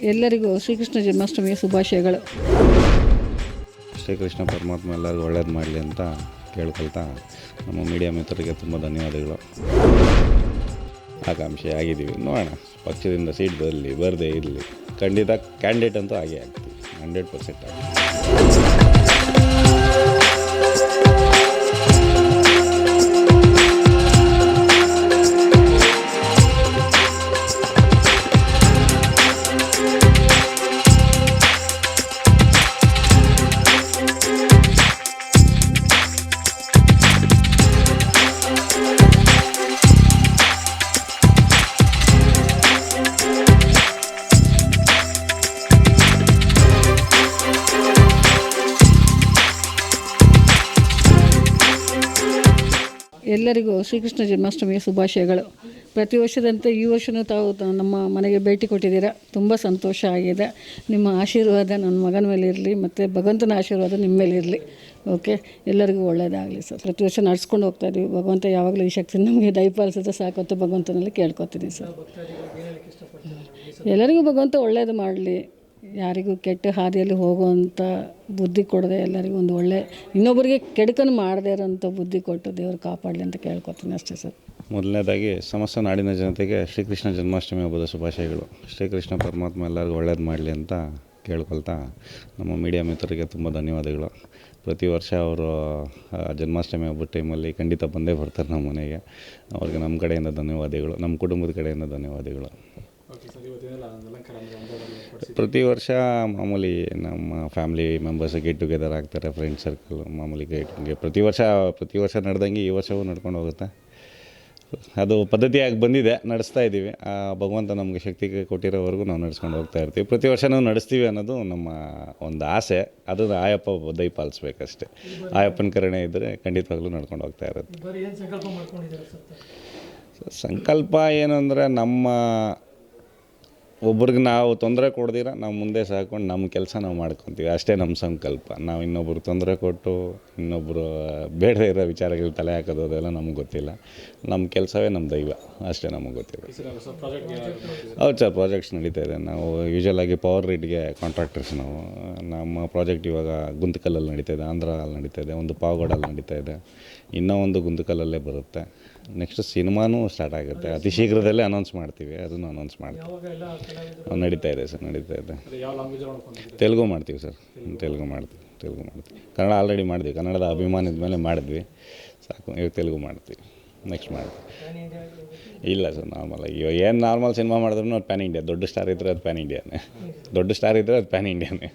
ಎಲ್ಲರಿಗೂ ಶ್ರೀಕೃಷ್ಣ ಜನ್ಮಾಷ್ಟಮಿಯ ಶುಭಾಶಯಗಳು. ಶ್ರೀಕೃಷ್ಣ ಪರಮಾತ್ಮ ಎಲ್ಲರಿಗೂ ಒಳ್ಳೇದು ಮಾಡಲಿ ಅಂತ ಕೇಳ್ಕೊಳ್ತಾ ನಮ್ಮ ಮೀಡಿಯಾ ಮಿತ್ರರಿಗೆ ತುಂಬ ಧನ್ಯವಾದಗಳು. ಆಕಾಂಕ್ಷೆ ಆಗಿದ್ದೀವಿ. ನೋಡೋಣ, ಪಕ್ಷದಿಂದ ಸೀಟ್ ಬರಲಿ, ಬರದೇ ಇರಲಿ. ಖಂಡಿತ ಕ್ಯಾಂಡಿಡೇಟ್ ಅಂತೂ ಆಗೇ ಆಗ್ತೀವಿ. ಹಂಡ್ರೆಡ್ ಪರ್ಸೆಂಟ್ ಆಗ್ತೀವಿ. ಎಲ್ಲರಿಗೂ ಶ್ರೀಕೃಷ್ಣ ಜನ್ಮಾಷ್ಟಮಿಯ ಶುಭಾಶಯಗಳು. ಪ್ರತಿ ವರ್ಷದಂತೆ ಈ ವರ್ಷವೂ ತಾವು ನಮ್ಮ ಮನೆಗೆ ಭೇಟಿ ಕೊಟ್ಟಿದ್ದೀರಾ. ತುಂಬ ಸಂತೋಷ ಆಗಿದೆ. ನಿಮ್ಮ ಆಶೀರ್ವಾದ ನನ್ನ ಮಗನ ಮೇಲೆ ಇರಲಿ, ಮತ್ತು ಭಗವಂತನ ಆಶೀರ್ವಾದ ನಿಮ್ಮ ಮೇಲೆ ಇರಲಿ. ಓಕೆ? ಎಲ್ಲರಿಗೂ ಒಳ್ಳೆಯದಾಗಲಿ ಸರ್. ಪ್ರತಿ ವರ್ಷ ನಡೆಸ್ಕೊಂಡು ಹೋಗ್ತಾ ಇದ್ದೀವಿ ಭಗವಂತ ಯಾವಾಗಲೂ ಈ ಶಕ್ತಿ ನಮಗೆ ದಯಪಾಲಿಸಿದ್ರೆ ಅಂತ ಭಗವಂತನಲ್ಲಿ ಕೇಳ್ಕೊತೀನಿ ಸರ್. ಎಲ್ಲರಿಗೂ ಭಗವಂತ ಒಳ್ಳೆಯದು ಮಾಡಲಿ. ಯಾರಿಗೂ ಕೆಟ್ಟ ಹಾದಿಯಲ್ಲಿ ಹೋಗುವಂಥ ಬುದ್ಧಿ ಕೊಡದೆ ಎಲ್ಲರಿಗೂ ಒಂದು ಒಳ್ಳೆ ಇನ್ನೊಬ್ಬರಿಗೆ ಕೆಡುಕನ್ನು ಮಾಡದೇ ಇರೋಂಥ ಬುದ್ಧಿ ಕೊಟ್ಟು ದೇವ್ರು ಕಾಪಾಡಲಿ ಅಂತ ಕೇಳ್ಕೊತೀನಿ ಅಷ್ಟೇ ಸರ್. ಮೊದಲನೇದಾಗಿ ಸಮಸ್ತ ನಾಡಿನ ಜನತೆಗೆ ಶ್ರೀಕೃಷ್ಣ ಜನ್ಮಾಷ್ಟಮಿ ಹಬ್ಬದ ಶುಭಾಶಯಗಳು. ಶ್ರೀಕೃಷ್ಣ ಪರಮಾತ್ಮ ಎಲ್ಲರಿಗೂ ಒಳ್ಳೇದು ಮಾಡಲಿ ಅಂತ ಕೇಳ್ಕೊಳ್ತಾ ನಮ್ಮ ಮೀಡಿಯಾ ಮಿತ್ರರಿಗೆ ತುಂಬ ಧನ್ಯವಾದಗಳು. ಪ್ರತಿ ವರ್ಷ ಅವರು ಜನ್ಮಾಷ್ಟಮಿ ಹಬ್ಬದ ಟೈಮಲ್ಲಿ ಖಂಡಿತ ಬಂದೇ ಬರ್ತಾರೆ ನಮ್ಮ ಮನೆಗೆ. ಅವ್ರಿಗೆ ನಮ್ಮ ಕಡೆಯಿಂದ ಧನ್ಯವಾದಗಳು ನಮ್ಮ ಕುಟುಂಬದ ಕಡೆಯಿಂದ ಧನ್ಯವಾದಗಳು. ಪ್ರತಿ ವರ್ಷ ಮಾಮೂಲಿ ನಮ್ಮ ಫ್ಯಾಮಿಲಿ ಮೆಂಬರ್ಸ್ ಗೆಟ್ ಟುಗೆದರ್ ಆಗ್ತಾರೆ ಫ್ರೆಂಡ್ ಸರ್ಕಲ್ ಮಾಮೂಲಿ ಗೆಟ್ ಪ್ರತಿ ವರ್ಷ ಪ್ರತಿ ವರ್ಷ ನಡೆದಂಗೆ ಈ ವರ್ಷವೂ ನಡ್ಕೊಂಡು ಹೋಗುತ್ತೆ. ಅದು ಪದ್ಧತಿಯಾಗಿ ಬಂದಿದೆ ನಡೆಸ್ತಾ ಇದ್ದೀವಿ. ಆ ಭಗವಂತ ನಮಗೆ ಶಕ್ತಿ ಕೊಟ್ಟಿರೋವರೆಗೂ ನಾವು ನಡೆಸ್ಕೊಂಡು ಹೋಗ್ತಾ ಇರ್ತೀವಿ. ಪ್ರತಿ ವರ್ಷ ನಾವು ನಡೆಸ್ತೀವಿ ಅನ್ನೋದು ನಮ್ಮ ಒಂದು ಆಸೆ. ಅದು ಆಯಪ್ಪ ದೈ ಪಾಲಿಸ್ಬೇಕಷ್ಟೇ. ಆಯಪ್ಪನ ಕರುಣೆ ಇದ್ದರೆ ಖಂಡಿತವಾಗ್ಲೂ ನಡ್ಕೊಂಡು ಹೋಗ್ತಾ ಇರುತ್ತೆ. ಸಂಕಲ್ಪ ಏನು ಅಂದರೆ ನಮ್ಮ ಒಬ್ರಿಗೆ ನಾವು ತೊಂದರೆ ಕೊಡ್ದಿರ, ನಾವು ಮುಂದೆ ಸಾಕೊಂಡು ನಮ್ಮ ಕೆಲಸ ನಾವು ಮಾಡ್ಕೊತೀವಿ. ಅಷ್ಟೇ ನಮ್ಮ ಸಂಕಲ್ಪ. ನಾವು ಇನ್ನೊಬ್ರಿಗೆ ತೊಂದರೆ ಕೊಟ್ಟು ಇನ್ನೊಬ್ಬರು ಬೇಡದೇ ಇರೋ ವಿಚಾರಗಳು ತಲೆ ಹಾಕೋದು, ಅದೆಲ್ಲ ನಮ್ಗೆ ಗೊತ್ತಿಲ್ಲ. ನಮ್ಮ ಕೆಲಸವೇ ನಮ್ಮ ದೈವ. ಅಷ್ಟೇ ನಮಗೆ ಗೊತ್ತಿಲ್ಲ ಹೌದು ಸರ್ ಪ್ರಾಜೆಕ್ಟ್ಸ್ ನಡೀತಾ ಇದೆ. ನಾವು ಯೂಶಲ್ ಆಗಿ ಪವರ್ ರೇಟ್ಗೆ ಕಾಂಟ್ರಾಕ್ಟರ್ಸ್ ನಾವು. ನಮ್ಮ ಪ್ರಾಜೆಕ್ಟ್ ಇವಾಗ ಗುಂತಕಲ್ಲಲ್ಲಿ ನಡೀತಾ ಇದೆ ಆಂಧ್ರಲ್ಲಿ ನಡೀತಾ ಇದೆ, ಒಂದು ಪಾವಗಡಲ್ಲಿ ನಡೀತಾ ಇದೆ. ಇನ್ನೂ ಒಂದು ಗುಂತಕಲ್ಲಲ್ಲೇ ಬರುತ್ತೆ. ನೆಕ್ಸ್ಟ್ ಸಿನಿಮಾನೂ ಸ್ಟಾರ್ಟ್ ಆಗುತ್ತೆ. ಅತಿ ಶೀಘ್ರದಲ್ಲೇ ಅನೌನ್ಸ್ ಮಾಡ್ತೀವಿ, ಅದನ್ನು ಅನೌನ್ಸ್ ಮಾಡ್ತೀವಿ. ನಡೀತಾ ಇದೆ ಸರ್, ನಡೀತಾ ಇದೆ. ತೆಲುಗು ಮಾಡ್ತೀವಿ ಸರ್, ತೆಲುಗು ಮಾಡ್ತೀವಿ ತೆಲುಗು ಮಾಡ್ತೀವಿ. ಕನ್ನಡ ಆಲ್ರೆಡಿ ಮಾಡಿದ್ವಿ, ಕನ್ನಡದ ಅಭಿಮಾನದ ಮೇಲೆ ಮಾಡಿದ್ವಿ. ಸಾಕು, ಇವಾಗ ತೆಲುಗು ಮಾಡ್ತೀವಿ ನೆಕ್ಸ್ಟ್ ಮಾಡ್ತೀವಿ. ಇಲ್ಲ ಸರ್ ನಾರ್ಮಲ್ ಇವಾಗ ಏನು ನಾರ್ಮಲ್ ಸಿನಿಮಾ ಮಾಡಿದ್ರು ಅದು ಪ್ಯಾನ್ ಇಂಡಿಯಾ ದೊಡ್ಡ ಸ್ಟಾರ್ ಇದ್ದರೆ ಅದು ಪ್ಯಾನ್ ಇಂಡಿಯಾನೇ ದೊಡ್ಡ ಸ್ಟಾರ್ ಇದ್ದರೆ ಅದು ಪ್ಯಾನ್ ಇಂಡಿಯಾನೇ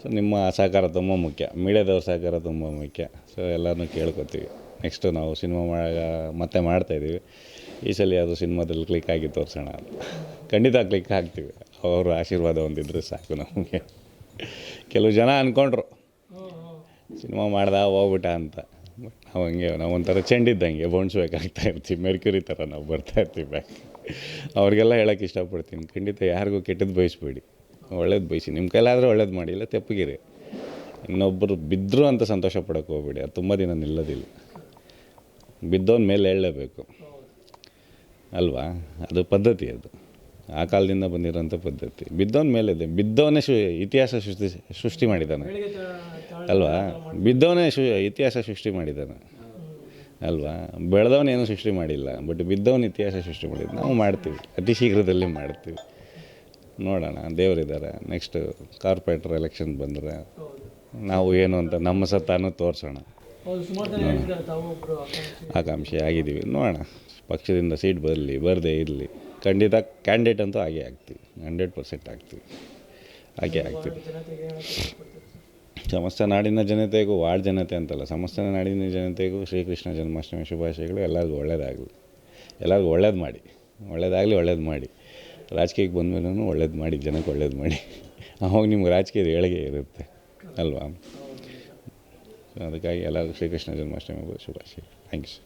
ಸೊ ನಿಮ್ಮ ಸಹಕಾರ ತುಂಬ ಮುಖ್ಯ, ಮೀಡಿಯಾದವ್ರ ಸಹಕಾರ ತುಂಬ ಮುಖ್ಯ. ಸೊ ಎಲ್ಲರನ್ನೂ ಕೇಳ್ಕೊತೀವಿ. ನೆಕ್ಸ್ಟು ನಾವು ಸಿನಿಮಾ ಮಾಡ ಮತ್ತೆ ಮಾಡ್ತಾಯಿದ್ದೀವಿ ಈ ಸಲ ಅದು ಸಿನಿಮಾದಲ್ಲಿ ಕ್ಲಿಕ್ ಆಗಿ ತೋರಿಸೋಣ ಖಂಡಿತ ಕ್ಲಿಕ್ ಹಾಕ್ತೀವಿ. ಅವರು ಆಶೀರ್ವಾದ ಒಂದಿದ್ರೆ ಸಾಕು ನಮಗೆ. ಕೆಲವು ಜನ ಅಂದ್ಕೊಂಡ್ರು ಸಿನಿಮಾ ಮಾಡ್ದ ಹೋಗ್ಬಿಟ್ಟ ಅಂತ. ಬಟ್ ನಾವು ಹಂಗೆ, ನಾವು ಒಂಥರ ಚೆಂಡಿದ್ದಂಗೆ ಬೋಣಿಸ್ಬೇಕಾಗ್ತಾ ಇರ್ತೀವಿ. ಮೆರ್ಕ್ಯೂರಿ ಥರ ನಾವು ಬರ್ತಾ ಇರ್ತೀವಿ ಬ್ಯಾಕ್ ಅವ್ರಿಗೆಲ್ಲ ಹೇಳೋಕ್ಕೆ ಇಷ್ಟಪಡ್ತೀನಿ. ಖಂಡಿತ ಯಾರಿಗೂ ಕೆಟ್ಟದ್ದು ಬಯಸ್ಬೇಡಿ. ಒಳ್ಳೇದು ಬಯಸಿ. ನಿಮ್ಮ ಕೈಲಾದರೂ ಒಳ್ಳೇದು ಮಾಡಿ, ಇಲ್ಲ ತೆಪ್ಪಗಿರಿ. ಇನ್ನೊಬ್ಬರು ಬಿದ್ದರು ಅಂತ ಸಂತೋಷ ಪಡೋಕ್ಕೆ ಹೋಗ್ಬೇಡಿ. ಅದು ತುಂಬ ದಿನ ನಿಲ್ಲೋದಿಲ್ಲ. ಬಿದ್ದೋನ ಮೇಲೆ ಹೇಳಲೇಬೇಕು. ಅಲ್ವಾ? ಅದು ಪದ್ಧತಿ ಅದು. ಆ ಕಾಲದಿಂದ ಬಂದಿರೋಂಥ ಪದ್ಧತಿ. ಬಿದ್ದವನ ಮೇಲೆ ಇದೆ. ಬಿದ್ದವನೇ ಶು ಇತಿಹಾಸ ಸೃಷ್ಟಿ ಸೃಷ್ಟಿ ಮಾಡಿದ್ದಾನೆ ಅಲ್ವಾ? ಬಿದ್ದವನೇ ಶು ಇತಿಹಾಸ ಸೃಷ್ಟಿ ಮಾಡಿದ್ದಾನೆ ಅಲ್ವಾ? ಬೆಳೆದವನೇನು ಸೃಷ್ಟಿ ಮಾಡಿಲ್ಲ. ಬಟ್ ಬಿದ್ದವನ ಇತಿಹಾಸ ಸೃಷ್ಟಿ ಮಾಡಿದ್ದು ನಾವು ಮಾಡ್ತೀವಿ. ಅತಿ ಶೀಘ್ರದಲ್ಲಿ ಮಾಡ್ತೀವಿ. ನೋಡೋಣ. ದೇವರಿದ್ದಾರೆ ನೆಕ್ಸ್ಟ್ ಕಾರ್ಪೊರೇಟರ್ ಎಲೆಕ್ಷನ್ ಬಂದರೆ ನಾವು ಏನು ಅಂತ ನಮ್ಮ ಸತ್ತಾನು ತೋರಿಸೋಣ. ಆಕಾಂಕ್ಷೆ ಆಗಿದ್ದೀವಿ. ನೋಡೋಣ. ಪಕ್ಷದಿಂದ ಸೀಟ್ ಬರಲಿ, ಬರದೇ ಇರಲಿ. ಖಂಡಿತ ಕ್ಯಾಂಡಿಡೇಟ್ ಅಂತೂ ಆಗೇ ಆಗ್ತೀವಿ. ಹಂಡ್ರೆಡ್ ಪರ್ಸೆಂಟ್ ಆಗ್ತೀವಿ. ಹಾಗೆ ಆಗ್ತೀವಿ. ಸಮಸ್ತ ನಾಡಿನ ಜನತೆಗೂ ವಾರ್ಡ್ ಜನತೆ ಅಂತಲ್ಲ, ಸಮಸ್ತ ನಾಡಿನ ಜನತೆಗೂ ಶ್ರೀಕೃಷ್ಣ ಜನ್ಮಾಷ್ಟಮಿ ಶುಭಾಶಯಗಳು. ಎಲ್ಲರಿಗೂ ಒಳ್ಳೆಯದಾಗಲಿ ಎಲ್ಲರಿಗೂ ಒಳ್ಳೇದು ಮಾಡಿ. ಒಳ್ಳೇದಾಗಲಿ, ಒಳ್ಳೇದು ಮಾಡಿ. ರಾಜಕೀಯಕ್ಕೆ ಬಂದಮೇಲೂ ಒಳ್ಳೇದು ಮಾಡಿ, ಜನಕ್ಕೆ ಒಳ್ಳೇದು ಮಾಡಿ. ಅವಾಗ ನಿಮ್ಗೆ ರಾಜಕೀಯದ ಏಳಿಗೆ ಇರುತ್ತೆ. ಅಲ್ವಾ? ಅದಕ್ಕಾಗಿ ಎಲ್ಲರಿಗೂ ಶ್ರೀಕೃಷ್ಣ ಜನ್ಮಾಷ್ಟಮಿಗೂ ಶುಭಾಶಯ ಥ್ಯಾಂಕ್ ಯು